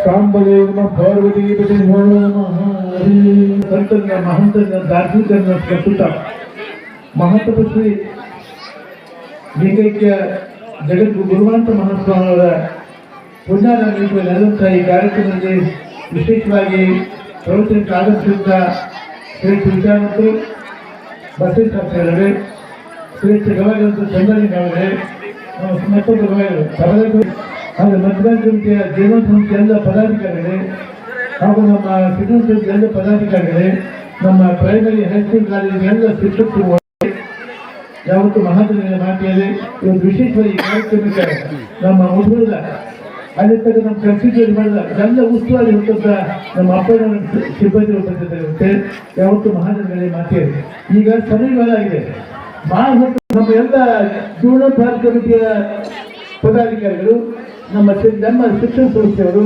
ಬರಿದೆ ಸಾಂಬದೇವ ಪಾರ್ವತಿ ಸಂತನ ಮಹಂತನ ದಾರ್ಶನಿಕನ ಪ್ರಸ್ತುತ. ಮಹಾತಪಸ್ವಿ ಲಿಂಗೈಕ್ಯ ಜಗದ್ಗು ಗುರುವಂತ ಮಹಾಸ್ವಾಮಿಯವರ ಪುಣ್ಯಾರಾಧನೆ ನಡೆದಂತಹ ಈ ಕಾರ್ಯಕ್ರಮದಲ್ಲಿ ವಿಶೇಷವಾಗಿ ಪ್ರವಚನಕ್ಕೆ ಆಗಮಿಸಿದ ಶ್ರೇಷ್ಠ ವಿಚಾರವಂತರು ಬಸವೇಶ್ವರರೇ ಶ್ರೇಷ್ಠ ಗವಾಗಂತ ಚಂದ್ರಲಿಂಗವರೇ ಮತ್ತೊಂದು ಗವಾಗರು ಹಾಗೂ ಮತದಾನ ಸಮಿತಿಯ ಜೀವನ ಸಮಿತಿ ಎಲ್ಲ ಪದಾಧಿಕಾರಿಗಳೇ ಹಾಗೂ ನಮ್ಮ ಶಿಕ್ಷಣ ಸಮಿತಿ ಎಲ್ಲ ಪದಾಧಿಕಾರಿಗಳೇ, ನಮ್ಮ ಪ್ರೈಮರಿ ಹೈಸ್ಕೂಲ್ ಕಾಲೇಜಿನ ಎಲ್ಲ ಶಿಕ್ಷಕರು ಯಾವತ್ತು ಮಹಾತ್ಮನ ಮಾತಿಯಲ್ಲಿ ಇವತ್ತು ವಿಶೇಷವಾಗಿ ಕಾರ್ಯಕ್ರಮಕ್ಕೆ ನಮ್ಮ ಹುಡುಗರ ಅಲ್ಲಿರ್ತಕ್ಕ ತಕ್ಕ ನಮ್ಮ ಕನ್ಸ್ಟಿಟ್ಯೂಟ್ ಮಾಡಿದ ಎಲ್ಲ ಉಸ್ತುವಾರಿ ಇರ್ತಕ್ಕ ನಮ್ಮ ಅಪ್ಪನ ಸಿಬ್ಬಂದಿ ಇರುತ್ತೆ ಯಾವತ್ತು ಮಹಾಜನಗಳೇ ಮಾತಿಯಲ್ಲಿ ಈಗ ಸಮಯವಾಗಿದೆ ಬಹಳ ನಮ್ಮ ಎಲ್ಲ ಜೀವನೋಪಾರ ಕಮಿಟಿಯ ಪದಾಧಿಕಾರಿಗಳು ನಮ್ಮ ನಮ್ಮ ಶಿಕ್ಷಣ ಸಂಸ್ಥೆಯವರು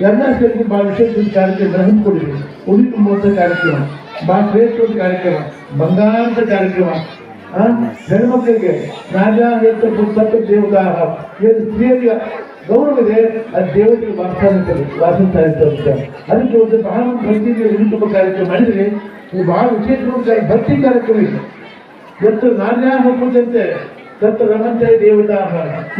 ಎಲ್ಲ ಸೇರಿಸಿ ಭಾಳ ವಿಶೇಷ ಕಾರ್ಯಕ್ರಮ ಹಮ್ಮಿಕೊಂಡಿದೆ ಉಡಿ ತುಂಬುವಂಥ ಕಾರ್ಯಕ್ರಮ, ಭಾಳ ಶ್ರೇಷ್ಠವಾದ ಕಾರ್ಯಕ್ರಮ, ಬಂಗಾರದ ಕಾರ್ಯಕ್ರಮ ಹೆಣ್ಮಕ್ಳಿಗೆ ರಾಜ ಅಂತ ಪುಸ್ತಕ ದೇವತ ಏನು ಸ್ತ್ರೀಯರಿಗೆ ಗೌರವ ಇದೆ ಅದು ದೇವತೆಗೆ ವಾಸ್ತವ ವಾಸಿಸ್ತಾ ಇರ್ತದೆ ಅದಕ್ಕೆ ಒಂದು ಬಹಳ ಭಕ್ತಿಗೆ ಉಳಿತುಂಬ ಕಾರ್ಯಕ್ರಮ ಮಾಡಿದ್ರೆ ಭಾಳ ಬಹಳ ವಿಶೇಷವಾದ ಭಕ್ತಿ ಕಾರ್ಯಕ್ರಮ ಇದೆ. ಇವತ್ತು ನಾಣ್ಯ ಹಾಕುವುದಂತೆ ದತ್ತ ರಮಂತ ದೇವತಾ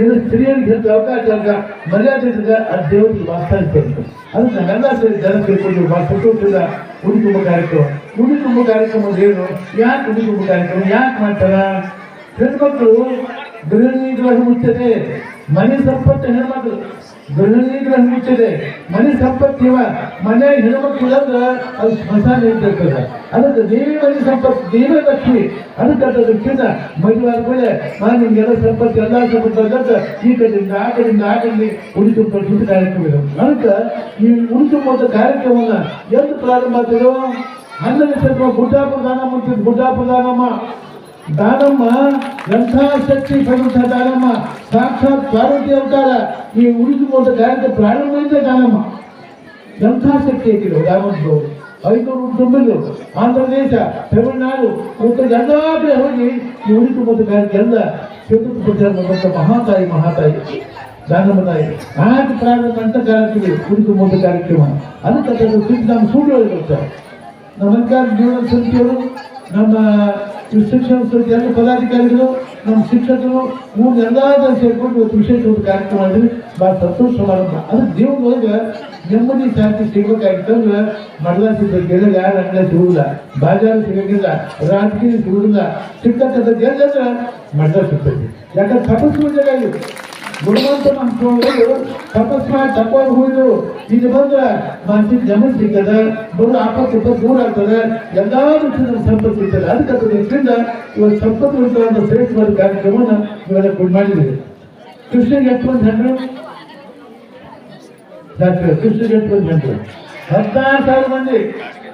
ಇದು ಸ್ತ್ರೀಯರಿಗೆ ಹೆಚ್ಚು ಅವಕಾಶ ಅಂತ ಮರ್ಯಾದೆ ಇದ್ದ ಅದು ದೇವರಿಗೆ ವಾಸ್ತಾ ಇರ್ತದೆ. ಅದಕ್ಕೆ ನಾವೆಲ್ಲ ಸೇರಿ ಜನ ಸೇರಿಕೊಂಡು ಸಂತೋಷದ ಉಡಿ ತುಂಬ ಕಾರ್ಯಕ್ರಮ. ಉಡಿ ತುಂಬ ಕಾರ್ಯಕ್ರಮ ಏನು? ಯಾಕೆ ಉಡಿ ತುಂಬ ಕಾರ್ಯಕ್ರಮ? ಯಾಕೆ ಮಾಡ್ತಾರ? ಹೆಣ್ಮಕ್ಳು ಗೃಹಿಣಿಗಳ ಮುಚ್ಚದೆ. ಮನೆ ಸಂಪತ್ತು ಹೆಣ್ಮಕ್ಳು. ಗೃಹಿಣಿಗಳ ಮುಚ್ಚದೆ ಮನೆ ಸಂಪತ್ತು ಇವ ಮನೆ ಹೆಣ್ಮಕ್ಳು ಅಂದ್ರೆ ಅದು ಸ್ಮಶಾನ ಇರ್ತದೆ ಅದಕ್ಕೆ ದೇವಿ ಮನೆ ಸಂಪತ್ತು, ದೇವೇ ಲಕ್ಷ್ಮಿ. ಅದಕ್ಕೆ ಅದಕ್ಕಿಂತ ಮದುವೆ ಆದ್ಮೇಲೆ ನಾನು ನಿಮ್ಗೆಲ್ಲ ಸಂಪತ್ತು, ಎಲ್ಲ ಸಂಪತ್ತು ಈ ಕಡೆಯಿಂದ ಆ ಕಡೆಯಿಂದ ಆ ಕಡೆಯಿಂದ ಉಳಿದು ಸುತ್ತ ಕಾರ್ಯಕ್ರಮ ಅದಕ್ಕೆ ಈ ಉಳಿದು ಕಾರ್ಯಕ್ರಮವನ್ನ ಎಂದು ಪ್ರಾರಂಭ ಆಗ್ತದೋ ಹನ್ನೆರಡು ಸ್ವಲ್ಪ ಮಂತ್ರಿ ಅಂತ ಗುಡ್ಡಾಪುರ ದಾನಮ್ಮ ಶಕ್ತಿ ಪಡೆದಂಥ ದಾನಮ್ಮ, ಸಾಕ್ಷಾತ್ ಪಾರ್ವತಿ ಅವತಾರ. ಈ ಉಳಿದುಕೊಂಡ ಕಾರ್ಯಕ್ಕೆ ಪ್ರಾರಂಭದಿಂದ ದಾನಮ್ಮ. ಶಕ್ತಿ ಹಾಕಿದ್ರು ದಾನಮ್ಮರು ಐನೂರು ತುಂಬಿದ್ರು ಆಂಧ್ರ ಪ್ರದೇಶ ತಮಿಳುನಾಡು, ಉತ್ತರ ಎಲ್ಲ ಹೋಗಿ ಈ ಉಳಿದುಕೊಂಡ ಚತುರ್ಥ ಮಾಡುವಂಥ ಮಹಾತಾಯಿ ಮಹಾತಾಯಿ. ದಾನಮ್ಮ ತಾಯಿ ಆಕೆ ಪ್ರಾರಂಭ ಅಂತ ಕಾರ್ಯಕ್ರಮ ಉಳಿದುಕೊಂಡ ಕಾರ್ಯಕ್ರಮ. ಅದಕ್ಕೆ ನಮ್ಮ ಸುಳ್ಳು ಬರ್ತಾರೆ ನಮ್ಮ ಅಧಿಕಾರ ಜೀವನ ಸಮಿತಿಯವರು ನಮ್ಮ ಶಿಕ್ಷಣ ಸಮಿತಿ ಎಲ್ಲ ಪದಾಧಿಕಾರಿಗಳು ನಮ್ಮ ಶಿಕ್ಷಕರು ಮೂರು ಎಲ್ಲ ಜನ ಸೇರ್ಕೊಂಡು ಇವತ್ತು ವಿಶೇಷ ಒಂದು ಕಾರ್ಯಕ್ರಮ ಮಾಡಿದ್ವಿ ಭಾಳ ಸಂತೋಷ ಸಮಾರಂಭ ಅದಕ್ಕೆ ಜೀವನದೊಳಗೆ ನೆಮ್ಮದಿ ಶಾಂತಿ ಸಿಗ್ಬೇಕಾಗಿತ್ತಂದ್ರೆ ಮಡಲಾಸಿದ್ದ ಗೆಲ್ಲ ಯಾರು ಅಂಗಡಿ ಸಿಗುದಿಲ್ಲ ಬಾಜಾರ ಸಿಗಂಗಿಲ್ಲ ರಾಜಕೀಯ ಸಿಗುದಿಲ್ಲ ಸಿಗ್ತಕ್ಕಂಥ ಗೆಲ್ಲ ಅಂದ್ರೆ ಮಡ್ಲ ಸಿಗ್ತೈತಿ ಯಾಕಂದ್ರೆ ತಪಸ್ಸು ಜಾಗ ಇದು ಗುಣವಂತ ಮಕ್ಕಳು ತಪಸ್ ಮಾಡಿ ತಪ್ಪಾಗಿ ಹೋಯ್ದು ಇದು ಬಂದ್ರೆ ಮಾನಸಿಕ ಜಮನ್ ಸಿಗ್ತದ, ಬರೋ ಆಪತ್ತು ಇಪ್ಪತ್ತು ದೂರ ಆಗ್ತದೆ, ಎಲ್ಲಾ ರೀತಿಯ ಸಂಪತ್ತು ಸಿಗ್ತದೆ ಅದಕ್ಕೆ ಇದರಿಂದ ಇವತ್ತು ಸಂಪತ್ತು ಅಂತ ಸೇರಿಸುವ ಕಾರ್ಯಕ್ರಮವನ್ನು ಇವೆಲ್ಲ ಕೊಡ್ ಮಾಡಿದ್ದೀವಿ. ಕೃಷ್ಣಗೆ ಎಷ್ಟು ಮಂದಿ ಹೆಣ್ಣು ಡಾಕ್ಟರ್ ಕೃಷ್ಣಗೆ ಎಷ್ಟು ಮಂದಿ ಹೆಣ್ಣು ಹದಿನಾರು ಸಾವಿರ ಮಂದಿ.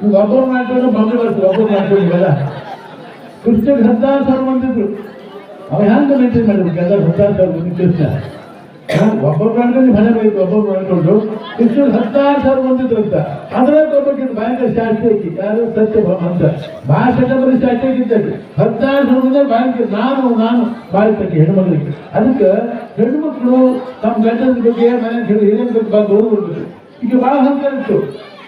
ನೀವು ಒಬ್ಬರು ಮಾಡ್ಕೊಂಡು ಬಂದು ಬರ್ತೀವಿ ಒಬ್ಬರು ಮಾಡ್ಕೊಂಡು ಇವೆಲ್ಲ ಕೃಷ್ಣಗೆ ಹದಿನಾರು ಸಾವಿರ ಮಂದಿ ಇದ್ರು ಅವ ಹ್ಯಾಂಗ ಮೇಂಟೈನ್ ಮಾಡಬೇಕು ಎಲ್ಲ ಮಂದಿ ಒಬ್ಬ ಒಬ್ಬೊಬ್ರು ಮಾಡ್ಕೊಂಡು ಮನೆ ಬೇಕು, ಒಬ್ಬೊಬ್ರು ಅಂದ್ಕೊಂಡು ಇಷ್ಟು ಹದಿನಾರು ಸಾವಿರ ಅಂತ ಅದ್ರಾಗ ಒಬ್ಬಕ್ಕಿಂತ ಭಯಂಕರ ಸ್ಟಾರ್ಟ್ ಐತಿ. ಯಾರು ಸತ್ಯ ಅಂತ. ಭಾಷೆ ಬರೀ ಸ್ಟಾರ್ಟ್ ಆಗಿದ್ದಕ್ಕೆ ಹತ್ತಾರು ಬಂದ್ರೆ ಭಯಂಕರ ನಾನು ನಾನು ಬಾಳ್ತಕ್ಕೆ ಹೆಣ್ಮಕ್ಳಿಗೆ. ಅದಕ್ಕೆ ಹೆಣ್ಮಕ್ಳು ತಮ್ಮ ಗಂಡನ ಬಗ್ಗೆ ಮನೆ ಏನೇನು ಬಗ್ಗೆ ಬಂದು ಓದ್ಬಿಡ್ಬೇಕು ಈಗ ಭಾಳ ಹಂಗ ಇತ್ತು.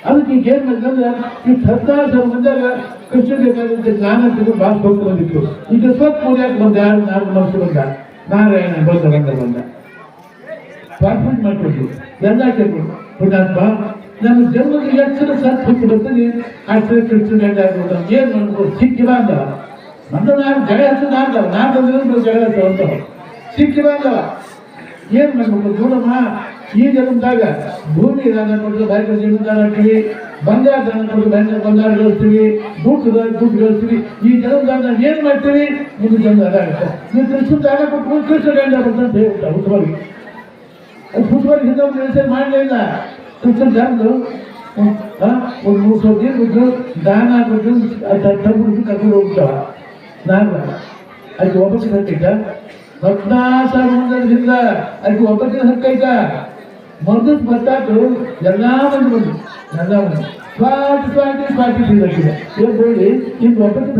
ಅದಕ್ಕೆ ಈಗ ಏನ್ ಮಾಡಿದ್ರೆ ಈ ಹದಿನಾರು ಬಂದಾಗ ಮಂದಿಯಾಗ ಕೃಷ್ಣ ಬೇಕಾದಂತೆ ಜ್ಞಾನ ಅಂತ ಭಾಳ ಭಕ್ತ ಬಂದಿತ್ತು ಈಗ ಸ್ವತ್ ಪೂಜಾಕ್ ಬಂದ? ನಾಲ್ಕು ಮನಸ್ಸು ಬಂದ? ನಾರಾಯಣ ಬಂದ ಬಂದ. ಬಂದ ಪರ್ಫೆಕ್ಟ್ ಮಾಡ್ಕೊಂಡು ಎಲ್ಲ ಪುಣ್ಯಾತ್ಮ ನನ್ನ ಜನ್ಮದ ಎಚ್ಚರ ಸಲ ಸತ್ ಹುಟ್ಟು ಬರ್ತೀನಿ ಅಷ್ಟೇ ಕೃಷ್ಣ ಆಗ್ಬೋದು ಏನ್ ಮಾಡ್ಬೋದು ಸಿಕ್ಕಿ ಅಂದ ನನ್ನ ನಾನು ಜಗಳ ಹತ್ತು ನಾಡ್ದವ ನಾಡ್ದಂದ್ರೆ ಜಗಳ ಅಂತ. ಸಿಕ್ಕಿ ಬಾಂಧವ ಏನ್ ಮಾಡ್ಬೇಕು? ನೋಡಮ್ಮ ಈ ಜನ್ಮದಾಗ ಭೂಮಿ ದಾನ ಕೊಟ್ಟು ಬ್ಯಾಂಕ್ ಜಮೀನು ದಾನ ಹಾಕ್ತೀವಿ ಬಂಗಾರ ದಾನ ಕೊಟ್ಟು ಬ್ಯಾಂಕ್ ಬಂಗಾರ ಗಳಿಸ್ತೀವಿ ದುಡ್ಡು ದಾನ ದುಡ್ಡು ಗಳಿಸ್ತೀವಿ ಈ ಜನ್ಮದಾಗ ನಾವು ಏನ್ ಮಾಡ್ತೀವಿ ನಿಮ್ಗೆ ಜನ್ಮ ಅದಾಗುತ್ತೆ ನೀವು ಕೃಷ್ಣ ದಾನ ಕೊಟ್ಟು ಕೃಷ್ಣ ಗಂಡ ಅಂತ ಹೇಳ್ತಾರೆ ಉತ್ತಮವಾಗಿ. ಅದು ಪುಷ್ಪರಿಗೆ ಹಿಂದೆ ಮಾಡಲೇ ಮಾಡಲಿಲ್ಲ ಕೃಷ್ಣ ದಾನದು ಒಂದು ಮೂರು ಸಾವಿರ ನೀರು ಬಿಟ್ಟು ದಾನ ಬಿಟ್ಟು ತಗೊಂಡು ಕರ್ಕೊಂಡು ಹೋಗ್ತಾವ ನಾನು ಅದಕ್ಕೆ ವಾಪಸ್ ಹಕ್ಕೈತ ಹದಿನಾರು ಸಾವಿರ ಅದಕ್ಕೆ ಒಬ್ಬಟ್ಟಿನ ಹಕ್ಕೈತ ಮೊದಲು ಬರ್ತಾತು ಎಲ್ಲ ಮಂದಿ ಬಂದು ಎಲ್ಲ ಮಂದಿ. ಸ್ವಾಟಿ ಸ್ವಾಟಿ ಸ್ವಾಟಿ ಬೀಳಕ್ಕಿದೆ ಹೇಳಿ ನೋಡಿ ಈಗ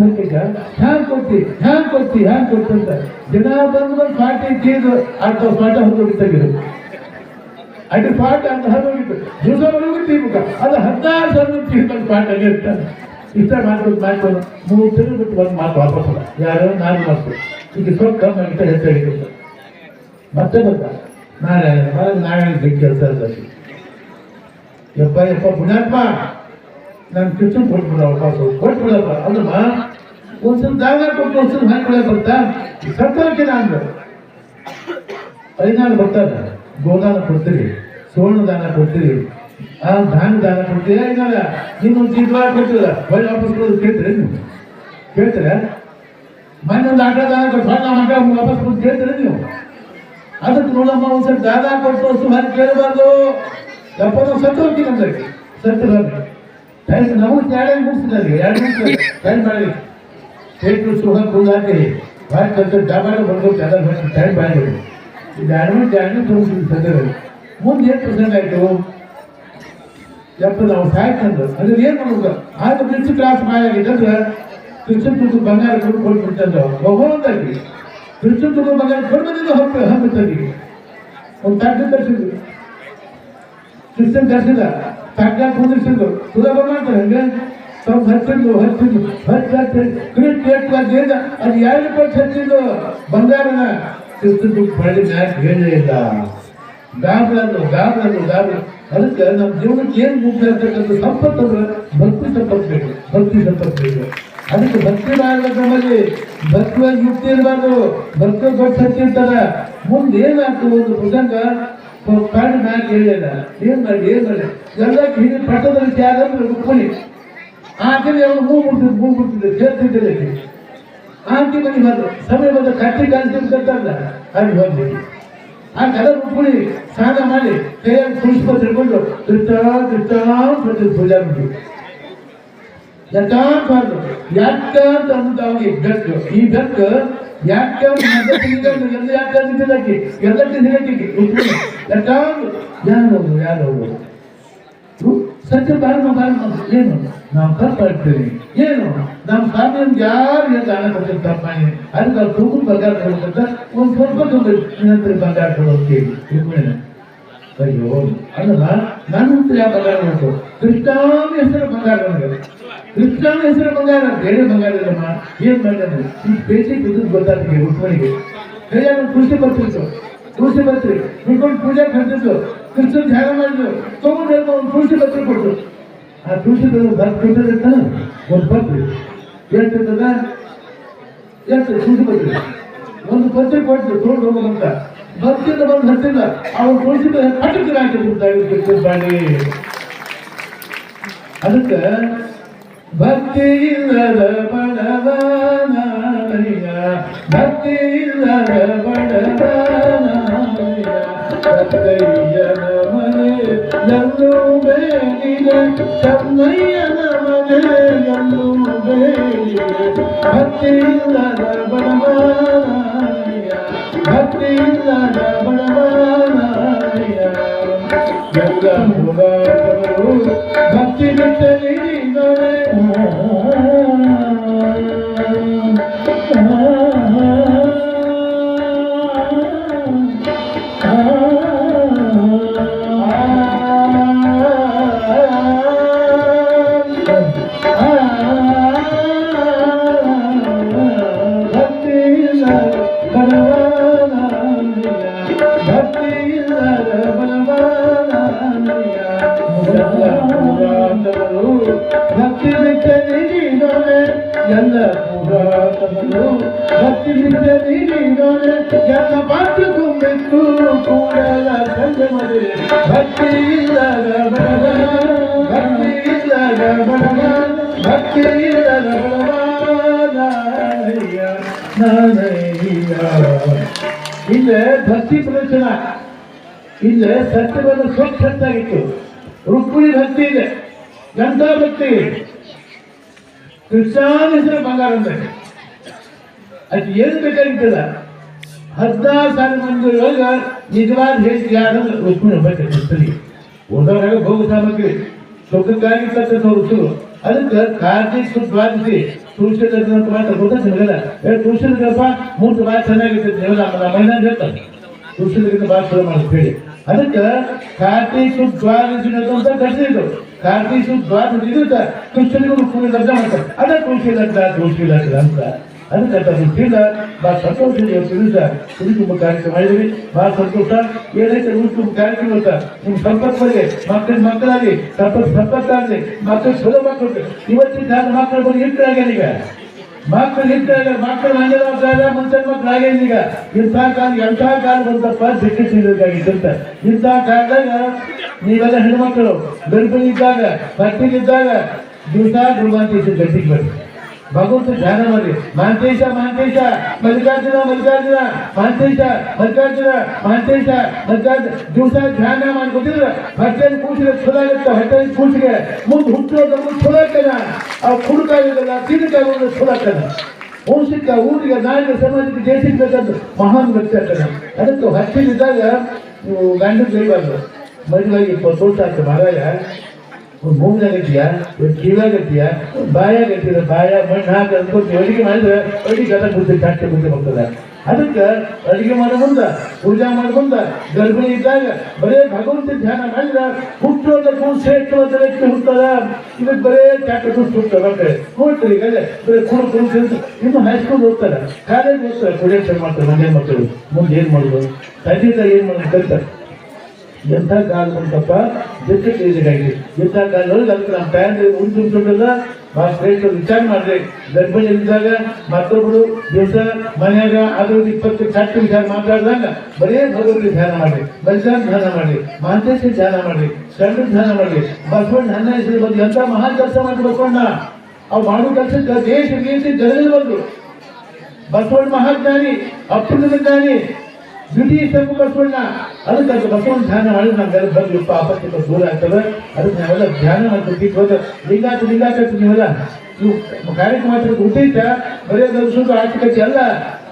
ಹಾಕಿದ್ದ ಹ್ಯಾಂಗ್ ಕೊಡ್ತಿ ಹ್ಯಾಂಗ್ ಕೊಡ್ತಿ ಹ್ಯಾಂಗ್ ಕೊಡ್ತಿ ಅಂತ. ಜನ ಬಂದು ಬಂದು ಸ್ವಾಟಿ ತೀರ್ದು ಆಟ ಸ್ವಾಟ ಹೊಂದೋಗಿ ತೆಗೆದು. ಅದು ಪಾಠ ಅಂತ ಹರಿದೋಗಿತ್ತು ದಿವಸ ಮುಖ ಅದು ಹದಿನಾರು ಸಾವಿರ ತೀರ್ಕೊಂಡು ಪಾಠ ಇರ್ತಾನೆ. ಇಷ್ಟ ಮಾಡ್ಕೊಂಡು ಮಾಡ್ಕೊಂಡು ಮೂರು ಬಿಟ್ಟು ಬಂದು ಮಾತು ವಾಪಸ್ ಯಾರು ನಾನು ಮಾಡ್ತು ಈಗ ಸ್ವಲ್ಪ ಕಮ್ಮಿ ಹೇಳ್ತಾ ಹೆಚ್ಚಾಗಿತ್ತು ಮತ್ತೆ ಬಂದ ನಾರಾಯಣ ನಾಳೆ ಬಿಟ್ಟು ಕೆಲಸ ಯಪ್ಪ ಯಪ್ಪ, ಪುಣ್ಯಾತ್ಮ. ನಾನು ಕಿಚನ್ ಕೊಟ್ಬಿಡ ವಾಪಸ್ ಕೊಟ್ಬಿಡಪ್ಪ. ಅಲ್ಲಮ್ಮ ಒಂದ್ಸಲ ಕೊಟ್ಟು ಒಂದ್ಸಲ ಹಾಕೊಳ್ಳೆ ಬರ್ತಾ ಸರ್ಕಾರಕ್ಕೆ ನಾನು ಬರ್ತಾರೆ ಗೋದಾನ ಕೊಡ್ತೀರಿ, ಸುವರ್ಣ ದಾನ ಕೊಡ್ತೀರಿ. ಆ ಧಾನ್ಯ ದಾನ ಕೊಡ್ತೀರಿ ನಿಮ್ಮೊಂದು ಚೀಟ್ ಕೊಡ್ತೀರ? ಹೊಳ್ಳಿ ವಾಪಸ್ ಕೊಡೋದು ಕೇಳ್ತೀರಿ ನೀವು ಕೇಳ್ತೀರ? ಮೊನ್ನೆ ಒಂದು ಆಟ ದಾನ ಕೊಟ್ಟು ಆಟ, ವಾಪಸ್ ಕೊಟ್ಟು ಕೇಳ್ತೀರಿ ನೀವು ಅದಕ್ಕೆ ನೋಡಮ್ಮ ಒಂದ್ಸರಿ ದಾದ ಕೊಟ್ಟು ಸುಮಾರು ಕೇಳಬಾರ್ದು. ಎಪ್ಪತ್ತು ಸತ್ತು ಹೋಗ್ತೀನಿ ಅಂದ್ರೆ ಸತ್ತು ಟೈಮ್ ನಾವು ಎರಡು ಮುಗಿಸಿದ್ರೆ ಎರಡು ನಿಮಿಷ ಟೈಮ್ ಮಾಡಿ ಸ್ಟೇಟ್ ಸುಹ ಕೂಡಾಕಿ ಭಾಳ ಕಲ್ತು ಡಾಬಾಡ ಜಾಗ ಮಾಡಿ ಟೈಮ್ ಮಾಡಿ ಇದು ಅಡ್ಮಿಟ್ ಅಡ್ಮಿಟ್ ತೋರಿಸಿದ ಸದ್ಯದಲ್ಲಿ ಮುಂದೆ ಏನು ಪರ್ಸೆಂಟ್ ಆಯಿತು? ಎಪ್ಪ ನಾವು ಸಾಯ್ತಂದು ಅದ್ರ ಏನು ಮಾಡೋದು? ಆದ್ರೆ ಕ್ರಿಶ್ಚನ್ ಕ್ಲಾಸ್ ಮಾಡಿದ್ರೆ ಕ್ರಿಶ್ಚನ್ ತುಳು ಬಂಗಾರ ಕೊಟ್ಟು ಕೊಟ್ಬಿಡ್ತಂದು. ಒಬ್ಬೊಂದಾಗಿ ಕ್ರಿಶ್ಚನ್ ಮಗ ಬಂಗಾರ ಹೋಗ್ತೇವೆ ಹಬ್ಬ ಹಬ್ಬತ್ತಲ್ಲಿ ಒಂದು ತಟ್ಟೆ ತರಿಸಿದ್ರು ಕ್ರಿಶ್ಚನ್ ತರಿಸಿದ ತಟ್ಟ ಕುಂದಿರ್ಸಿದ್ರು ಸುಲಭ ಮಾಡ್ತಾರೆ ಹಂಗೆ ಸ್ವಲ್ಪ ಹಚ್ಚಿದ್ರು ಹಚ್ಚಿದ್ರು ಹಚ್ಚಿ ಹಚ್ಚಿ ಕ್ರಿಸ್ಟ್ ಅದು ಎರಡು ಪಟ್ಟು ಹಚ್ಚಿದ್ದು ಬಂಗಾರನ ಕ್ರಿಸ್ತನ್ ದುಡ್ಡು ಪಡೆದ ಮ್ಯಾಕ್ ಹೇಳೇ ಇಲ್ಲ ಗಾಬರದು ಗಾಬರದು ಗಾಬರ ಅದಕ್ಕೆ ನಮ್ಮ ಜೀವನಕ್ಕೆ ಏನು ಮುಖ್ಯ ಅಂತಕ್ಕಂಥ ಸಂಪತ್ತು ಅಂದ್ರೆ ಭಕ್ತಿ ಸಂಪತ್ತು ಬೇಕು, ಭಕ್ತಿ ಸಂಪತ್ತು ಬೇಕು. ಅದಕ್ಕೆ ಭಕ್ತಿ ಮಾಡಬೇಕು ನಮ್ಮಲ್ಲಿ ಭಕ್ತಿಯಾಗಿ ಮುಕ್ತಿ ಇರಬಾರ್ದು ಭಕ್ತಿ ದೊಡ್ಡ ಶಕ್ತಿ ಮುಂದೆ ಏನಾಗ್ತದೆ ಒಂದು ಪ್ರಸಂಗ ಕಾಡು ಮ್ಯಾಕ್ ಹೇಳಿಲ್ಲ ಏನ್ ಮಾಡಿ ಏನ್ ಮಾಡಿ ಎಲ್ಲ ಹಿರಿಯ ಪಟ್ಟದಲ್ಲಿ ತ್ಯಾಗ ರುಕ್ಮಣಿ ಆಕೆಗೆ ಅವನು ಮೂ ಮುಟ್ಟಿದ್ರು ಮೂ ಮುಡ್ತಿದ್ದೆ ಸೇರ್ತಿದ್ದಿಲ್ಲ ಆಂಟಿ ಮನೆ ಬಂದು ಸಮಯ ಬಂದ ಕಟ್ಟಿ ಕಾಣಿಸ್ಕೊಂಡಲ್ಲ ಅಲ್ಲಿ ಬಂದು ಆ ಕಲ ಮುಕ್ಕೊಳ್ಳಿ ಸ್ನಾನ ಮಾಡಿ ಕೈಯಲ್ಲಿ ಪುಷ್ಪ ತಿಳ್ಕೊಂಡು ತಿರ್ತಾ ತಿರ್ತಾ ಪೂಜಾ ಮಾಡಿ ಯಥಾರ್ಥವಾದ ಯಾಕ ಅಂತ ಅಂದ ಅವನಿಗೆ ಬೆಕ್ಕು ಈ ಬೆಕ್ಕು ಯಾಕ ಎಲ್ಲ ಯಾಕೆ ಅಂದಿದ್ದಕ್ಕೆ ಎಲ್ಲಕ್ಕೆ ನಿರಕ್ಕೆ ರುಕ್ಮಿಣಿ ಯಥಾರ್ಥ್ ಯಾರವರು ಯಾರವರು ಸತ್ಯ ಬಾಳ್ಮ ಬಾಳ್ಮ ಏನು ನಾವು ತಪ್ಪಾಡ್ತೀವಿ ಏನು ನಮ್ಮ ಸ್ವಾಮಿಯನ್ಗೆ ಯಾರು ಏನು ದಾನ ಕೊಡ್ತೀವಿ ತಪ್ಪ ಮಾಡಿ ಅದಕ್ಕೆ ಅವ್ರು ತುಂಬ ಬಂಗಾರ ಕೊಡ್ಬೇಕಂತ ಒಂದು ಸ್ವಲ್ಪ ತುಂಬ ನಿನ್ನತ್ರ ಬಂಗಾರ ಕೊಡೋಗ್ತೀವಿ ರುಕ್ಮಿಣಿನ ಅಯ್ಯೋ ಅಲ್ಲಲ್ಲ ನನ್ನ ಹತ್ರ ಯಾವ ಬಂಗಾರ ಬೇಕು ಕೃಷ್ಣಾನ ಹೆಸರು ಬಂಗಾರ ನನಗೆ ಕೃಷ್ಣಾನ ಹೆಸರು ಬಂಗಾರ, ಬೇರೆ ಬಂಗಾರ ಇಲ್ಲಮ್ಮ ಏನ್ ಮಾಡಿದ್ರೆ ಈ ಬೇಸಿಗೆ ಬಿದ್ದು ಗೊತ್ತಾಗ್ತದೆ ರುಕ್ಮಿಣಿಗೆ ಒಂದು ಕೃಷಿ ಬರ್ತಿತ್ತು. ಕೃಷಿ ಬರ್ತೀವಿ ಹಿಡ್ಕೊಂಡು ಪೂಜೆ ಕರ್ತಿದ್ದು ಕೃಷ್ಣ ಧ್ಯಾನ ಮಾಡಿದ್ರು. ತಗೊಂಡು ಒಂದು ಕೃಷಿ ಪತ್ರಿ ಕೊಟ್ಟರು ಆ ಕೃಷಿ ಬಂದು ಬರ್ದು ಕೊಟ್ಟಿರ್ತಾನ ಒಂದು ಪತ್ರಿ ಹೇಳ್ತಿರ್ತದ ಎಷ್ಟು ಕೃಷಿ ಪತ್ರಿ ಒಂದು ಪತ್ರಿ ಕೊಟ್ಟರು ತಗೊಂಡು ಹೋಗೋದಂತ ಭಕ್ತಿಯಿಂದ ಬಂದು ಹತ್ತಿಲ್ಲ. ಅವನು ಕೃಷಿ ಕಟ್ಟಿದ್ರೆ ಹಾಕಿದ್ರು ಅದಕ್ಕೆ ಭಕ್ತಿ ಇಲ್ಲದ ಬಡವನಾರಿಯ ಭಕ್ತಿ ಇಲ್ಲದ ಬಡವನಾರಿಯ ಕತ್ತಯ್ಯನ ಮನೆ ಎಲ್ಲೂ ಬೇಡಿದ ಚನ್ನಯ್ಯನ ಮನೆ ಎಲ್ಲೂ ಬೇಡಿದ. ಭಕ್ತಿ ಇಲ್ಲದ ಭಕ್ತಿ ಭಕ್ತಿ ಬಿಟ್ಟರೆ ಭಕ್ತಿ ಇಲ್ಲೇ ಭಕ್ತಿ ಪ್ರದರ್ಶನ. ಇಲ್ಲೇ ಸತ್ಯವನ್ನು ಸ್ವಚ್ಛತ್ತಾಗಿತ್ತು ರುಕ್ಮಿಣಿ ಭಕ್ತಿ ಇದೆ. ಗಂಟಾ ಭಕ್ತಿ ಕೃಷ್ಣಾನ ಹೆಸರು ಬಂಗಾರ ಅಂದ್ರೆ. ಅದು ಏನು ಬೇಕಾಗಿತ್ತಲ್ಲ? ಹದಿನಾರು ಸಾವಿರ ಮಂದಿ ಒಳಗ ನಿಜವಾದ ಹೇಳಿ ಯಾರು ರುಕ್ಮಿಣಿ ಬೇಕಾಗಿರ್ತದೆ ಒಂದವರಾಗ ಭೋಗ ಸಾಮಗ್ರಿ ಸುಖಕ್ಕಾಗಿ ತಕ್ಕ ತೋರಿಸು ಅದಕ್ಕೆ ಕಾರ್ತಿಕ್ ದ್ವಾದಶಿ ತುಳಸಿ ಲಗ್ನ ಅಂತ ಮಾತ್ರ ಗೊತ್ತಾ ನಿಮಗೆಲ್ಲ ಏ ತುಳಸಿ ಲಗ್ನಪ್ಪ ಮೂರು ಭಾಳ ಚೆನ್ನಾಗಿರ್ತದೆ ನೀವೆಲ್ಲ ನಮ್ಮ ಮೈದಾನ ಹೇಳ್ತಾರೆ ತುಳಸಿ ಲಗ್ನ ಭಾಳ ಚಲೋ ಮಾಡುತ್ತೆ ಹೇಳಿ ಅದಕ್ಕೆ ಕಾರ್ತಿಕ್ ದ್ವಾದಶಿ ಅಂತ ಕಟ್ಟಿದ್ರು ಕಾರ್ತಿಕ್ ದ್ವಾದಶಿ ಇರುತ್ತೆ ಕೃಷ್ಣನಿಗೂ ರುಕ್ಮಿಣಿ ಲಗ್ನ ಮಾಡ್ತಾರೆ ಅದೇ ತುಳಸಿ ಲಗ್ನ ತುಳಸಿ ಲಗ್ನ ಅಂತ ಅದಕ್ಕೆ ಅದು ತಿಳಿದ ಭಾಳ ಸಂತೋಷ ತಿಳಿದ ಕುಟುಂಬ ಕಾರ್ಯಕ್ರಮ ಮಾಡಿದ್ವಿ ಭಾಳ ಸಂತೋಷ ಏನೈತೆ ಕುಟುಂಬ ಕಾರ್ಯಕ್ರಮ ಅಂತ ನಿಮ್ಮ ಬಗ್ಗೆ ಮಕ್ಕಳ ಮಕ್ಕಳಾಗಿ ಸಂಪರ್ಕ ಆಗಲಿ ಮಕ್ಕಳು ಚಲೋ ಮಕ್ಕಳು ಇವತ್ತಿನ ಕಾಲ ಮಕ್ಕಳ ಬಗ್ಗೆ ಇಟ್ಟಾಗ್ಯಾನ ಈಗ ಮಕ್ಕಳು ಇಟ್ಟಾಗ ಮಕ್ಕಳು ಹಂಗೆಲ್ಲ ಮುಂಚೆ ಮಕ್ಕಳು ಆಗ್ಯಾನ ಈಗ ಇಂಥ ಕಾಲ ಎಂಥ ಕಾಲ ಬಿಟ್ಟು ತಿನ್ನಬೇಕಾಗಿತ್ತಂತ ಇಂಥ ಕಾಲದಾಗ ನೀವೆಲ್ಲ ಹೆಣ್ಮಕ್ಕಳು ಗರ್ಭಿಣಿ ಇದ್ದಾಗ ಬಟ್ಟಿಲಿದ್ದಾಗ ದಿವಸ ಗುರುವಂತ ಗಟ್ಟಿಗೆ ಬರ್ರಿ ಭಗವಂತ ಧ್ಯಾನ ಮಾಡಿ. ಮಾಂತೇಶ ಮಾಂತೇಶ ಮಲ್ಲಿಕಾರ್ಜುನ ಮಲ್ಲಿಕಾರ್ಜುನ ಮಾಂತೇಶ ಮಲ್ಲಿಕಾರ್ಜುನ ಮಾಂತೇಶ ಮಲ್ಲಿಕಾರ್ಜುನ. ದಿವಸ ಧ್ಯಾನ ಮಾಡ್ಕೊತಿದ್ರ ಹೊಟ್ಟೆ ಕೂಸಿಗೆ ಚಲೋ ಆಗುತ್ತೆ ಹೊಟ್ಟೆ ಕೂಸಿಗೆ ಮುಂದೆ ಹುಟ್ಟೋದ ಚಲೋ ಆಗ್ತಾನ ಆ ಕುಡುಕಾಗಿಲ್ಲ ತಿನ್ನಕಾಗ ಚಲೋ ಆಗ್ತಾನ ವಂಶಕ್ಕ ಊರಿಗೆ ನಾಡಿನ ಸಮಾಜಕ್ಕೆ ದೇಶಕ್ಕೆ ಮಹಾನ್ ವ್ಯಕ್ತಿ ಆಗ್ತದೆ ಅದಕ್ಕೆ ಹೊಟ್ಟೆಲಿದ್ದಾಗ ನೀವು ಗಂಡ ಬೈಬಾರ್ದು ಮದುವೆಗೆ ಇಪ್ಪತ್ತು ವರ್ಷ ಆಗ್ತದೆ ಮಹಾರಾಯ ಒಂದು ಮೂಗ್ನಾಗತ್ತೀಯ ಒಂದು ಕಿವಿಯಾಗತ್ತೀಯ ಗಟ್ಟಿದ ಬಾಯ, ಮಣ್ಣು ಹಾಕಿ ಅಡುಗೆ ಮಾಡಿದ್ರೆ ಅಡಿಗೆ ಎಲ್ಲ ಬುದ್ಧಿ ಬುದ್ಧಿ ಬರ್ತದೆ ಅದಕ್ಕೆ ಅಡುಗೆ ಮಾಡೋ ಮುಂದೆ, ಪೂಜೆ ಮಾಡೋ ಮುಂದೆ, ಗರ್ಭಿಣಿ ಇದ್ದಾಗ ಬರೇ ಭಗವಂತ ಧ್ಯಾನ ಮಾಡಿದ್ರೆ ಹುಟ್ಟೋದಕ್ಕೂ ಶ್ರೇಷ್ಠವಾದ ವ್ಯಕ್ತಿ ಹುಟ್ಟದ? ಇದಕ್ಕೆ ಬರೇ ಚಾಟ ದುಡ್ಡು ಹುಟ್ಟದ ಕಡೆ ನೋಡ್ತೀರಿ ಈಗ ಅದೇ ಬರೀ ಕುಡು ಕುಡು ತಿಂದು ಇನ್ನು ಹೈಸ್ಕೂಲ್ ಹೋಗ್ತಾರೆ ಕಾಲೇಜ್ ಹೋಗ್ತಾರೆ ಕುಡಿಯೋಕೆ ಮಾಡ್ತಾರೆ ಮನೆ ಮಕ್ಕಳು ಮುಂದೆ ಏನು ಮಾಡೋದು? ತಂದೆ ತಾಯಿ ಏನು ಮಾಡೋದು? ಕಲಿತಾರೆ. ಎಂಥ ಕಾಲ ಬಂತಪ್ಪ ಜೊತೆಗೆ ತಿಳಿದಾಗಿ ಎಂಥ ಕಾಲದೊಳಗೆ ಅದಕ್ಕೆ ನಮ್ಮ ಪ್ಯಾನ್ ಉಂಟುಂಟಲ್ಲ ಭಾಳ ಶ್ರೇಷ್ಠ ವಿಚಾರ ಮಾಡ್ರಿ ಇದ್ದಾಗ ಮತ್ತೊಬ್ಬರು ದಿವಸ ಮನ್ಯಾಗ ಅದ್ರ ಇಪ್ಪತ್ತು ಚಟ್ಟ ವಿಚಾರ ಮಾತಾಡಿದಾಗ ಬರೀ ಭಗವತಿ ಧ್ಯಾನ ಮಾಡಿ ಬಲಿದಾನ ಧ್ಯಾನ ಮಾಡಿ ಮಾಂತೇಶ ಧ್ಯಾನ ಮಾಡಿ ಸಣ್ಣ ಧ್ಯಾನ ಮಾಡಿ ಬಸವಣ್ಣ ಹನ್ನ ಹೆಸರು ಬಂದು ಎಂಥ ಮಹಾನ್ ಕೆಲಸ ಮಾಡಿ ಬಸವಣ್ಣ ಅವು ಮಾಡೋ ಕೆಲಸ ದೇಶ ದೇಶ ಜನರಲ್ಲಿ ಬಂದು. ಬಸವಣ್ಣ ಮಹಾಜ್ಞಾನಿ ಜ್ಞಾನಿ ಸಂಘ ಬಸವಣ್ಣ ಅದಕ್ಕೆ ಅದು ಬಸವಣ್ಣ ಧ್ಯಾನ ಮಾಡಿ ನಮ್ಗೆಲ್ಲ ಬಂದು ಆಪತ್ತಿಗೆ ದೂರ ಆಗ್ತದೆ. ಅದಕ್ಕೆ ನಾವೆಲ್ಲ ಧ್ಯಾನ ಮಾಡ್ತೀವಿ ಹೋದ ಲಿಂಗಾತ ಲಿಂಗಾತ ನೀವೆಲ್ಲ ನೀವು ಕಾರ್ಯಕ್ರಮ ಉದ್ದೇಶ ಬರೀ ಸುಖ ಆರ್ಥಿಕತೆ ಅಲ್ಲ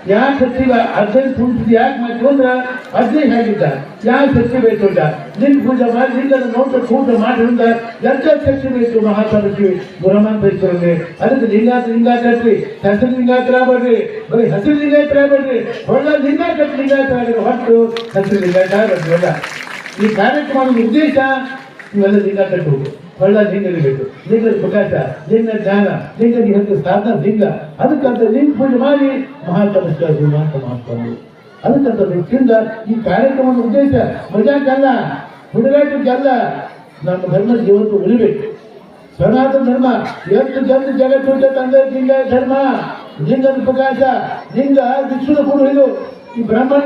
ಯಾಕೆ ಸಚಿವ ಅರ್ಜೆಂಟ್ ಕುಂತಿದ್ದು ಯಾಕೆ ಮಾಡ್ತೀವಿ ಅಂದ್ರೆ ಅರ್ಜೆಂಟ್ ಹೇಗಿದ್ದ ಯಾಕೆ ಸಚಿವ ಬೇಕು ಅಂತ? ಲಿಂಗ ಪೂಜೆ ಮಾಡಿ ನಿನ್ನ ನೋಟ ಕೂಟ ಮಾಡಿದ್ರಿಂದ ಎಂತ ಸಚಿವ ಬೇಕು ಮಹಾಸಭೆಗೆ ಗುರಮಾಂತೇಶ್ವರಲ್ಲಿ ಅದಕ್ಕೆ ಲಿಂಗಾತ ಕಟ್ರಿ ಹೆಸರು ಲಿಂಗಾತರ ಬರ್ರಿ ಬರೀ ಹಸಿರು ಲಿಂಗಾತರ ಬರ್ರಿ ಒಳ್ಳೆ ಕಟ್ಟಿ ಲಿಂಗಾತರ ಹೊಟ್ಟು ಹಸಿರು ಲಿಂಗಾಟ ಬರ್ರಿ ಅಲ್ಲ ಈ ಕಾರ್ಯಕ್ರಮದ ಉದ್ದೇಶ ಇವೆಲ್ಲ ಲಿಂಗ ಕಟ್ಟು ಒಳ್ಳ ಲಿಂಗ ಇರಬೇಕು ಲಿಂಗದ ಪ್ರಕಾಶ ಲಿಂಗ ಜ್ಞಾನ ಲಿಂಗದ ಹೆಚ್ಚು ಸಾಧನ ಲಿಂಗ ಅದಕ್ಕಂತ ಲಿಂಗ ಪೂಜೆ ಮಾಡಿ ಮಹಾತ್ಮ ಅಂತ ಮಾಡ್ಕೊಂಡು. ಅದಕ್ಕಂತ ದೃಷ್ಟಿಯಿಂದ ಈ ಕಾರ್ಯಕ್ರಮದ ಉದ್ದೇಶ ಮಜಾಕಲ್ಲ ಹುಡುಗಾಟಕ್ಕಲ್ಲ ನಮ್ಮ ಧರ್ಮ ಜೀವನ ಉಳಿಬೇಕು. ಸನಾತನ ಧರ್ಮ ಎಷ್ಟು ಜನ ಜಗತ್ತು ತಂದೆ, ಲಿಂಗ ಧರ್ಮ, ಲಿಂಗದ ಪ್ರಕಾಶ, ಲಿಂಗ ವಿಶ್ವದ ಗುರು ಇದು ಈ ಬ್ರಾಹ್ಮಣ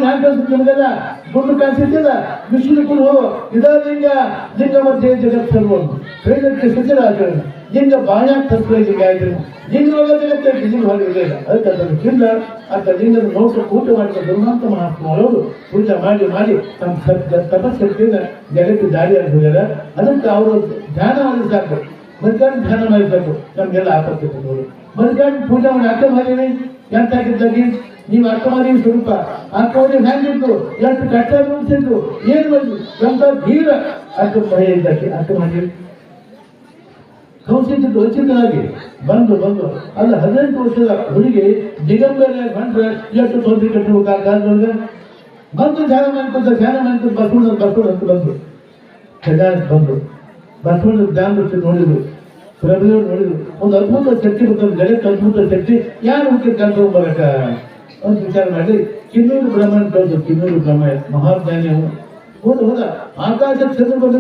ನಮಗೆಲ್ಲ, ಗುಂಡು ಕಾಣಿಸಿದ್ದಿಲ್ಲ. ವಿಷ್ಣು ಗುರು ಇದ ಲಿಂಗ ಲಿಂಗ ಮಧ್ಯೆ ಜಗತ್ ಸಜ್ಜನ ಆಚರಣೆ ಲಿಂಗ ಬಾಯಾಗ ತತ್ವ ಲಿಂಗ ಆಯ್ತು ಲಿಂಗ ಜಗತ್ತೆ ಲಿಂಗ ಹೊರಗಿರಲಿಲ್ಲ ಅದಕ್ಕೆ ಅದನ್ನು ತಿಂದ ಅಂತ ಲಿಂಗದ ನೋಟ ಊಟ ಮಾಡಿದ ದುರ್ಮಂತ ಮಹಾತ್ಮಗಳು ಪೂಜೆ ಮಾಡಿ ಮಾಡಿ ತಮ್ಮ ಸತ್ಯ ತಪಸ್ಸಕ್ತಿಯಿಂದ ಜಗತ್ತು ದಾರಿ ಹೋಗ್ಯಾರ ಅದಕ್ಕೆ ಅವರು ಧ್ಯಾನ ಮಾಡಿ ಸಾಕು. ಧ್ಯಾನ ಮಾಡಿರ್ಬೇಕು ನಮಗೆಲ್ಲ ಆಪತ್ತು ಬಂದವರು. ಮಲ್ಕಾಂಡ್ ಪೂಜೆ ಮಾಡಿ ಅರ್ಥ ಮಾಡಿರಿ. ಎಂತಾಗಿದ್ದಾಗಿ ನೀವು ಅರ್ಥ ಮಾಡಿ ಸ್ವರೂಪ ಅರ್ಥವಾಗಿ ಹ್ಯಾಂಗಿದ್ದು ಎಷ್ಟು ಕಷ್ಟ ನುಡಿಸಿದ್ರು ಏನು ಬಂದು ಎಂತ ಧೀರ? ಅರ್ಥ ಮಳೆ ಇದ್ದಕ್ಕೆ ಅರ್ಥ ಮಾಡಿ ಕೌಶಿದ್ದು ವಂಚಿತರಾಗಿ ಬಂದು ಬಂದು, ಅಲ್ಲ, ಹದಿನೆಂಟು ವರ್ಷದ ಹುಡುಗಿ ದಿಗಂಬರ ಬಂದ್ರೆ ಎಷ್ಟು ತೊಂದರೆ ಕಟ್ಟಬೇಕು ಆ ಬಂದು ಧ್ಯಾನ ಮಾಡ್ಕೊಂತ, ಧ್ಯಾನ ಮಾಡ್ಕೊಂಡು ಬಸವಣ್ಣ ಬಸವಣ್ಣ ಅಂತ ಬಂದ್ರು. ಚೆನ್ನಾಗಿ ಬಂದು ಬಸವಣ್ಣ ಧ್ಯಾನ ಬಿಟ್ಟು ನೋಡಿದ್ರು ಪ್ರಭುಗಳು ನೋಡಿದ್ರು, ಒಂದು ಅದ್ಭುತ ಶಕ್ತಿ ಬರ್ತದೆ ಜಗತ್ತು ಅದ್ಭುತ ಶಕ್ತಿ, ಯಾರು ಹುಟ್ಟಿ ಕರ್ಕೊಂಡು ಬರಕ ಅಂತ ವಿಚಾರ ಮಾಡಿ ಕಿನ್ನೂರು ಬ್ರಹ್ಮ ಕಳಿಸು ಕಿನ್ನೂರು ಬ್ರಹ್ಮ ಮಹಾಜ್ಞಾನಿ ಅವರು ಹೋದ ಹೋದ ಆಕಾಶ ಚಂದ್ರ ಬಂದು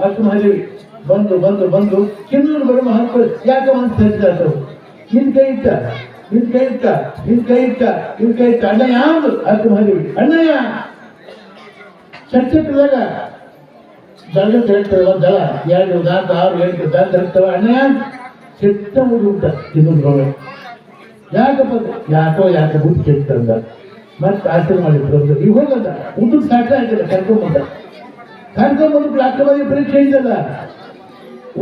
ಅಕ್ಕ ಮಹಾದೇವಿ ಬಂದು ಬಂದು ಬಂದು ಕಿನ್ನೂರು ಬ್ರಹ್ಮ ಹಾಕಿ ಯಾಕೆ ಮನಸ್ಸು ಹಚ್ಚಿದ ನಿನ್ ಕೈ ಇಟ್ಟ ನಿನ್ ಕೈ ಇಟ್ಟ ನಿನ್ ಕೈ ಇಟ್ಟ ನಿನ್ ಕೈ ಇಟ್ಟ ಅಣ್ಣ ಯಾವ್ದು ಅಷ್ಟು ಮಹಾದೇವಿ ಅಣ್ಣಯ್ಯ ಚರ್ಚೆದಾಗ ದಳ ಹೇಳ್ತಾರಲ್ಲ ಜಲ ಎರಡು ನಾಲ್ಕು ಆರು ಎಂಟು ದಾಂತ ಇರ್ತವೆ ಅಣ್ಣ ಕೆಟ್ಟ ಮುಗಿ ಉಂಟ ಇನ್ನೊಂದು ಯಾಕಪ್ಪ ಯಾಕೋ ಯಾಕೆ ಬುದ್ಧಿ ಕೆಟ್ಟಂದ. ಮತ್ತೆ ಆಚರಣೆ ಮಾಡಿದ್ರು ಈಗ ಹೋಗಲ್ಲ. ಊಟದ ಸಾಕ ಆಗಿಲ್ಲ. ಕರ್ಕೊಂಬಂದ ಕರ್ಕೊಂಬಂದು ಅಕ್ಕವಾಗಿ ಪರೀಕ್ಷೆ ಇದಲ್ಲ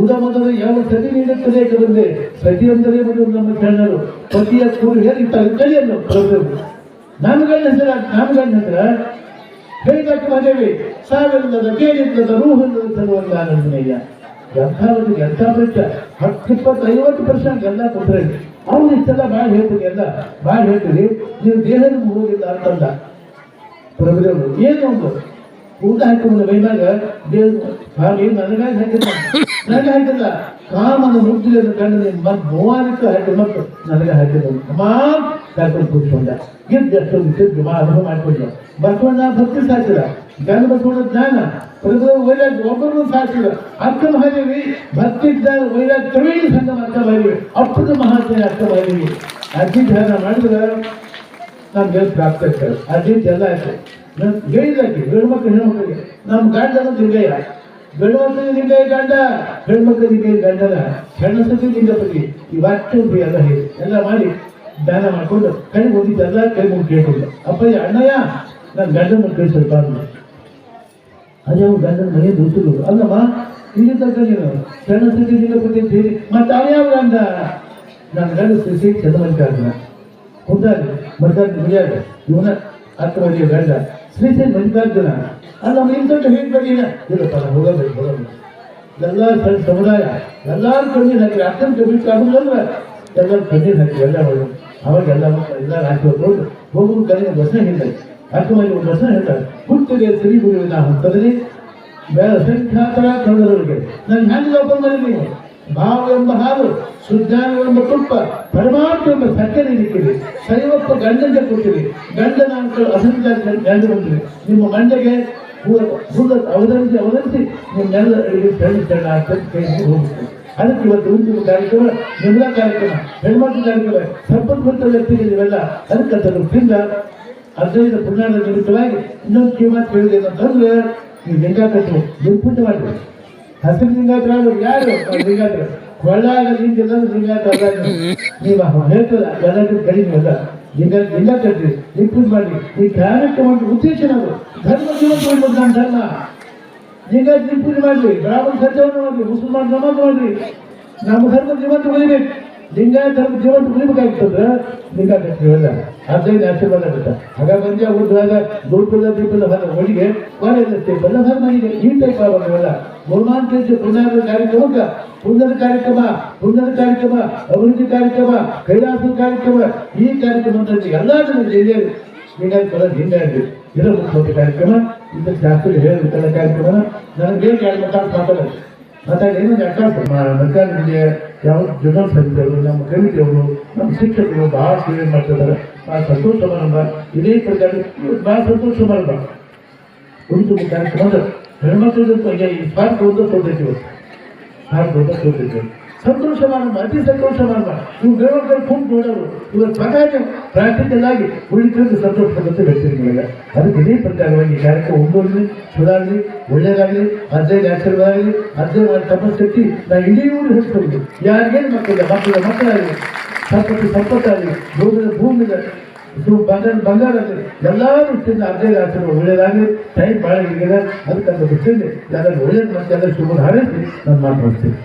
ಉದ ಮೊದಲು ಯಾವ ಸತಿ ನೀಡುತ್ತದೆ ಬಂದೆ. ಸತಿ ಅಂದರೆ ಬಂದು ನಮ್ಮ ಕಣ್ಣರು ಪತಿಯ ಕೂರು ಹೇಳಿರ್ತಾರೆ. ಕಲಿಯನ್ನು ಪ್ರೋಗ್ರಾಮ್ ನಮ್ಮ ಗಂಡ ಹೆಸರ ನಮ್ಮ ಗಂಡ ಹೆಸರ ಹೇಳಿದಕ್ಕೆ ಮದುವೆ. ಸಾವಿರದ ಕೇಳಿದ್ದದ ರೂಹಲ್ಲದ ತರುವಂತ ಆನಂದನಯ್ಯ ಎಂಥ ಒಂದು ಎಂಥ ಪ್ರಶ್ನೆ. ಹತ್ತು ಇಪ್ಪತ್ತು ಪರ್ಸೆಂಟ್ ಎಲ್ಲ ಕೊಟ್ಟರೆ ಅವ್ನು ಇಷ್ಟೆಲ್ಲ ಭಾಳ ಹೇಳ್ತೀನಿ ಎಲ್ಲ ಭಾಳ ಹೇಳ್ತೀನಿ ನೀವು ದೇಹದ ಹೋಗಿಲ್ಲ ಅಂತಂದ. ಪ್ರಭುದೇವರು ಏನು ಒಂದು ಊಟ ಹಾಕಿದ ಬೈದಾಗ ದೇವ್ರು ನನಗಾಗಿ ಹಾಕಿಲ್ಲ ನನಗೆ ಹಾಕಿಲ್ಲ ಕಾಮನ ಮುಟ್ಟಿದ ಕಂಡು ಮತ್ತೆ ಮೂವಾರಕ್ಕೆ ಹಾಕಿ ಮತ್ತು ನನಗೆ ಹಾಕಿದ ಅಮ್ಮ ಕರ್ಕೊಂಡು ಕೂತ್ಕೊಂಡ ಇದ್ದು ಅಷ್ಟೊಂದು ಸಿದ್ದು ಮಾಡ್ಕೊಂಡ. ಬಸವಣ್ಣ ಭಕ್ತಿ ಸಾಕಿದ. ಗಂಡ ಬಸವಣ್ಣ ಜ್ಞಾನ. ಪ್ರಭು ವೈರಾಗ್ಯ, ಒಬ್ಬರನ್ನು ಸಾಕಿದ ಅರ್ಥ ಮಹಾದೇವಿ ಭಕ್ತಿ ಜ್ಞಾನ ವೈರಾಗ್ಯ ತ್ರಿವೇಣಿ ಸಂಗಮ ಅರ್ಥ ಮಾಡಿವಿ ಅಪ್ಪದ ಮಹಾತ್ಮೆ ಅರ್ಥ ಮಹಾದೇವಿ ಅಜ್ಜಿ ಧ್ಯಾನ ಮಾಡಿದ್ರೆ ನಮ್ಗೆ ಪ್ರಾಪ್ತ ಆಗ್ತದೆ? ಎಲ್ಲ ಆಯ್ತು. ಹೇಳಿದಾಕಿ ಗಂಡು ಮಕ್ಕಳು ಹೆಣ್ಮಕ್ಳಿಗೆ. ನಮ್ಮ ಗಂಡನ ಲಿಂಗಯ್ಯ. ಮಕ್ಕಳಿಗೆ ಲಿಂಗಯ್ಯ ಗಂಡ, ಹೆಣ್ಮಕ್ಳ ಲಿಂಗಯ್ಯ ಗಂಡನ, ಹೆಣ್ಣಸತಿ ಲಿಂಗಪತಿ. ಇವತ್ತು ಎಲ್ಲ ಹೇಳಿ, ಎಲ್ಲ ಮಾಡಿ ದಾನ ಮಾಡ್ಕೊಂಡು ಕೈ ಮುಗಿದೆಲ್ಲ ಕೈ ಮುಗಿ ಅಪ್ಪಯ್ಯ, ಅಣ್ಣಯ್ಯ ನನ್ನ ಗಂಡನ ಕೈ ಸ್ವಲ್ಪ ಅಂದ ಅದೇ ಅವ್ನು ಗಂಡನ ಮನೆ ದುಡ್ಡು ಅಲ್ಲಮ್ಮ, ಇಲ್ಲಿ ತನಕ ನೀನು ಹೆಣ್ಣಸತಿ ಲಿಂಗಪತಿ ಅಂತ ಹೇಳಿ, ಮತ್ತೆ ಅವ್ಯಾವ ಗಂಡ? ನನ್ನ ಗಂಡ ಶ್ರೀ ಚಂದ್ರಮಲ್ಲಿಕಾರ್ಜುನ. ಕುಂದಾಗಿ ಮರ್ದಾಗಿ ಮುಗಿಯಾಗ ಇವನ ಹತ್ತು ಗಂಡ ಶ್ರೀಶೈಲ ಮಲ್ಲಿಕಾರ್ಜುನ. ಅಲ್ಲ, ನಮ್ಮ ಹೇಳ್ಬೇಕಿಲ್ಲ ಇಲ್ಲಪ್ಪ ನಾನು ಹೋಗಬೇಕು ಹೋಗಬೇಕು ಎಲ್ಲ ಸಣ್ಣ ಸಮುದಾಯ ಎಲ್ಲರೂ ಕಣ್ಣೀರು ಹಾಕಿ ಅತ್ಯಂತ ಬಿಟ್ಟು ಆಗುದಲ್ವ ಎಲ್ಲರೂ ಕಣ್ಣೀರು ಹಾಕಿ ಎಲ್ಲ ಹೋಗಿ ಅವಾಗ ಎಲ್ಲ ಎಲ್ಲ ಹೋಗಿ ಹೋಗುವ ಕಲಿಯ ಬಸ್ನ ಹೇಳ್ತಾರೆ. ಅರ್ಥವಾಗಿ ಒಂದು ಬಸ್ನ ಹೇಳ್ತಾರೆ. ಹುಟ್ಟಿಗೆ ಸರಿ ಗುರುವಿನ ಹಂತದಲ್ಲಿ ಬೇರೆ ಸಂಖ್ಯಾತರ ಕನ್ನಡದವರಿಗೆ. ನನ್ನ ಹೆಂಗೆ ಓಪನ್ ಮಾಡಿದ್ದೀನಿ? ನೀವು ಭಾವ ಎಂಬ ಹಾಲು ಸುಜ್ಞಾನವೆಂಬ ತುಪ್ಪ, ಪರಮಾತ್ಮ ಎಂಬ ಸಕ್ಕರೆ ನಿಕ್ಕಿದೆ ಸೈವಪ್ಪ ಗಂಡಂಗೆ ಕೊಟ್ಟಿರಿ ಗಂಡನ ಅಂಕಲ್ ಅಸಂಖ್ಯಾತ ಗಂಡ ಬಂದಿರಿ ನಿಮ್ಮ ಮಂಡೆಗೆ ಅವಧರಿಸಿ ಅವಧರಿಸಿ ನಿಮ್ಮೆಲ್ಲ ಸಣ್ಣ ಸಣ್ಣ ಮುಗ್ದು ಹೋಗುತ್ತೆ ಅದಕ್ಕೆ ಇವತ್ತು ಉಂಟು ಕಾರ್ಯಕ್ರಮ ನಿಮ್ಮ ಕಾರ್ಯಕ್ರಮ, ಹೆಣ್ಮಕ್ಳ ಕಾರ್ಯಕ್ರಮ ಸಂಪತ್ಪುರ ವ್ಯಕ್ತಿಗೆ ನೀವೆಲ್ಲ? ಅದಕ್ಕೆ ಅದರಿಂದ ಹದಿನೈದು ಪುಣ್ಯದ ನಿಮಿತ್ತವಾಗಿ ಇನ್ನೊಂದು ಕೀಮಾತ್ ಹೇಳಿದೆ ಅಂತಂದ್ರೆ ನೀವು ಲಿಂಗ ಕಟ್ಟು ಹಸಿರು ಲಿಂಗಾತ್ರ ಯಾರು ಲಿಂಗಾತ್ರ ಕೊಳ್ಳಾಗ ನಿಂತಿಲ್ಲ ಅಲ್ಲ ನೀವು. ಹೇಳ್ತದ ಎಲ್ಲರಿಗೂ ಕಡಿಮೆ ಅಲ್ಲ ಲಿಂಗ ಲಿಂಗ ಕಟ್ಟಿ ಪೂಜೆ ಮಾಡಿ ಈ ಕಾರ್ಯಕ್ರಮದ ಉದ್ದೇಶ ನಾವು ಧರ್ಮ ಜೀವನ ನಮ್ಮ ಧರ್ಮ ಲಿಂಗ ಪೂಜೆ ಮಾಡ್ರಿ ಬ್ರಾಹ್ಮಣ ಸತ್ಯವನ್ನು ಮಾಡ್ರಿ ಮುಸಲ್ಮಾನ್ ನಮಾಜ್ ಮಾಡ್ರಿ ನಮ್ಮ ಧರ್ಮ ಜೀವಂತ ಉಳಿಬೇಕು ಲಿಂಗ ಜೀವನ ಜೀವಂತ ಲಿಂಗಾಯತ ಲಿಂಗ ಕಟ್ಟಿರಲ್ಲ ಹದಿನೈದು ಆಶೀರ್ವಾದ ಆಗುತ್ತೆ. ಆಗ ಬಂಜೆ ಉಳಿದಾಗ ಗುರುಕುಲ ದೀಪದ ಹೊರ ಒಳಗೆ ಕೊನೆಯಲ್ಲಷ್ಟೇ ಬಲ್ಲ ಮನೆಗೆ ಈ ಟೈಪ್ ಆಗೋಲ್ಲ ಗುರುಮಾನ್ ಪುನರ್ ಕಾರ್ಯಕ್ರಮಕ್ಕೆ ಪುನರ್ ಕಾರ್ಯಕ್ರಮ ಪುನರ್ ಕಾರ್ಯಕ್ರಮ, ಅಭಿವೃದ್ಧಿ ಕಾರ್ಯಕ್ರಮ ಕೈಲಾಸದ ಕಾರ್ಯಕ್ರಮ, ಈ ಕಾರ್ಯಕ್ರಮದ ಅಂತ ಎಲ್ಲ ಜನ ಜೈಲಿಯರು ಹೀಗಾಗಿ ಕಲ ಹಿಂಗಾಗಿ ಇದರ ಮುಖ್ಯಮಂತ್ರಿ ಕಾರ್ಯಕ್ರಮ. ಇದಕ್ಕೆ ಜಾಸ್ತಿ ಹೇಳಬೇಕಲ್ಲ ಕಾರ್ಯಕ್ರಮ. ನನಗೆ ಬೇಕು ಎರಡು ಮಾತಾಡಿ ಮಾತಾಡಿ ಏನೋ ಯಾಕಂದ್ರೆ ಸರ್ಕಾರಗಳಿಗೆ ಯಾವ ಜನರಲ್ ಸಮಿತಿಯವರು ನಮ್ಮ ಕಮಿಟಿಯವರು ನಮ್ಮ ಶಿಕ್ಷಕರು ಬಹಳ ಸೇವೆ ಮಾಡ್ತಿದ್ದಾರೆ. ಭಾಳ ಸಂತೋಷ ಸಮಾರಂಭ ಇದೇ ಪ್ರಕಾರ ಭಾಳ ಸಂತೋಷ ಸಮಾರಂಭ ಒಂದು ಕಾರ್ಯಕ್ರಮದ ಹೆಣ್ಮಕ್ಳದಂತೂ ಈಗ ಈ ಪಾರ್ಕ್ ಒಂದು ಸೋತೈತಿ ಇವತ್ತು. ಸ್ಮಾರ್ಟ್ ಒಂದು ಸೋತೈತಿ ಸಂತೋಷ ಮಾಡೋಣ ಅತಿ ಸಂತೋಷ ಮಾಡೋಣ ಇವ್ರು ದೇವರ ಕುಂಟು ನೋಡೋರು ಇವರ ಪ್ರಕಾಶ ಪ್ರಾಕ್ಟಿಕಲ್ ಆಗಿ ಉಳಿಕೊಂಡು ಸಂತೋಷ ಪಡುತ್ತೆ ವ್ಯಕ್ತಿಗಳಿಗೆ ಅದಕ್ಕೆ ಇದೇ ಪ್ರಕಾರವಾಗಿ ಈ ಕಾರ್ಯಕ್ರಮ ಒಂದೊಂದು ಸುಧಾರಲಿ ಒಳ್ಳೇದಾಗಲಿ, ಹದಿನೈದು ಆಶೀರ್ವಾದ ಆಗಲಿ ಅವರ ಮಾಡಿ ನಾ ಇಡೀ ಊರು ಹೇಳ್ತೀವಿ ಯಾರಿಗೇನು ಮಕ್ಕಳಿಲ್ಲ ಮಕ್ಕಳ ಮಕ್ಕಳಾಗಲಿ. ಸಂಪತ್ತು, ಸಂಪತ್ತಾಗಲಿ. ಭೂಮಿಯ ಭೂಮಿಯ ಬಂಗಾರ ಬಂಗಾರ ಆಗಲಿ ಎಲ್ಲರೂ ಅದೇ ಆಚರಣೆ ಒಳ್ಳೇದಾಗಲಿ. ಟೈಮ್ ಭಾಳ ಹಿಡಿದ ಅದಕ್ಕೆ ಅಂತ ಬಿಟ್ಟಿದ್ದೆ ಯಾರು ಒಳ್ಳೇದು ಮತ್ತೆ ಎಲ್ಲರೂ ಶುಭ ಹಾರೈಸಿ, ನಾನು ಮಾತು ಮಾಡ್ತೀನಿ